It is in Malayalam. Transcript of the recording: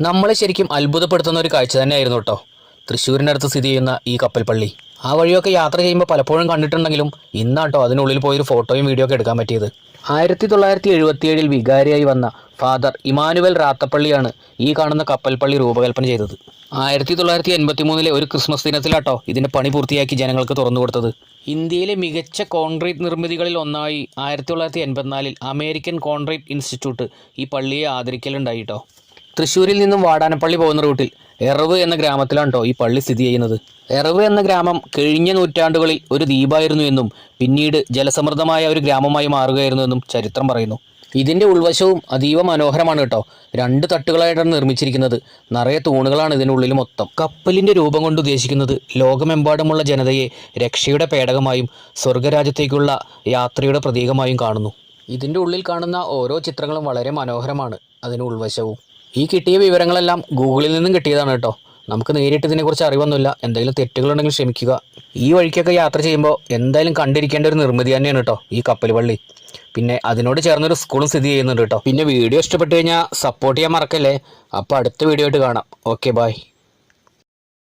നമ്മളെ ശരിക്കും അത്ഭുതപ്പെടുത്തുന്ന ഒരു കാഴ്ച തന്നെയായിരുന്നു കേട്ടോ. തൃശ്ശൂരിനടുത്ത് സ്ഥിതി ചെയ്യുന്ന ഈ കപ്പൽപ്പള്ളി. ആ വഴിയൊക്കെ യാത്ര ചെയ്യുമ്പോൾ പലപ്പോഴും കണ്ടിട്ടുണ്ടെങ്കിലും ഇന്നാട്ടോ അതിനുള്ളിൽ പോയൊരു ഫോട്ടോയും വീഡിയോ ഒക്കെ എടുക്കാൻ പറ്റിയത്. ആയിരത്തി തൊള്ളായിരത്തി എഴുപത്തിയേഴിൽ വികാരിയായി വന്ന ഫാദർ ഇമാനുവൽ റാത്തപ്പള്ളിയാണ് ഈ കാണുന്ന കപ്പൽപ്പള്ളി രൂപകൽപ്പന ചെയ്തത്. ആയിരത്തി തൊള്ളായിരത്തി എൺപത്തി മൂന്നിലെ ഒരു ക്രിസ്മസ് ദിനത്തിലാട്ടോ ഇതിന്റെ പണി പൂർത്തിയാക്കി ജനങ്ങൾക്ക് തുറന്നു കൊടുത്തത്. ഇന്ത്യയിലെ മികച്ച കോൺക്രീറ്റ് നിർമ്മിതികളിൽ ഒന്നായി ആയിരത്തി തൊള്ളായിരത്തി എൺപത്തിനാലിൽ അമേരിക്കൻ കോൺക്രീറ്റ് ഇൻസ്റ്റിറ്റ്യൂട്ട് ഈ പള്ളിയെ ആദരിക്കലുണ്ടായി ട്ടോ തൃശ്ശൂരിൽ നിന്നും വാടാനപ്പള്ളി പോകുന്ന റൂട്ടിൽ എറവ് എന്ന ഗ്രാമത്തിലാണ് ഈ പള്ളി സ്ഥിതി ചെയ്യുന്നത്. എറവ് എന്ന ഗ്രാമം കഴിഞ്ഞ നൂറ്റാണ്ടുകളിൽ ഒരു ദ്വീപായിരുന്നു എന്നും പിന്നീട് ജലസമൃദ്ധമായ ഒരു ഗ്രാമമായി മാറുകയായിരുന്നു എന്നും ചരിത്രം പറയുന്നു. ഇതിന്റെ ഉൾവശവും അതീവ മനോഹരമാണ് കേട്ടോ. രണ്ട് തട്ടുകളായിട്ടാണ് നിർമ്മിച്ചിരിക്കുന്നത്. നിറയെ തൂണുകളാണ് ഇതിനുള്ളിൽ മൊത്തം. കപ്പലിന്റെ രൂപം കൊണ്ട് ഉദ്ദേശിക്കുന്നത് ലോകമെമ്പാടുമുള്ള ജനതയെ രക്ഷയുടെ പേടകമായും സ്വർഗരാജ്യത്തേക്കുള്ള യാത്രയുടെ പ്രതീകമായും കാണുന്നു. ഇതിന്റെ ഉള്ളിൽ കാണുന്ന ഓരോ ചിത്രങ്ങളും വളരെ മനോഹരമാണ്. അതിന് ഉൾവശവും ഈ കിട്ടിയ വിവരങ്ങളെല്ലാം ഗൂഗിളിൽ നിന്നും കിട്ടിയതാണ് കേട്ടോ. നമുക്ക് നേരിട്ട് ഇതിനെക്കുറിച്ച് അറിവൊന്നുമില്ല. എന്തെങ്കിലും തെറ്റുകളുണ്ടെങ്കിൽ ക്ഷമിക്കുക. ഈ വഴിക്കൊക്കെ യാത്ര ചെയ്യുമ്പോൾ എന്തായാലും കണ്ടിരിക്കേണ്ട ഒരു നിർമ്മിതി തന്നെയാണ് കേട്ടോ ഈ കപ്പൽ പള്ളി. പിന്നെ അതിനോട് ചേർന്നൊരു സ്കൂളും സ്ഥിതി ചെയ്യുന്നുണ്ട് കേട്ടോ. പിന്നെ വീഡിയോ ഇഷ്ടപ്പെട്ടു കഴിഞ്ഞാൽ സപ്പോർട്ട് ചെയ്യാൻ മറക്കല്ലേ? അപ്പോൾ അടുത്ത വീഡിയോ ആയിട്ട് കാണാം. Okay bye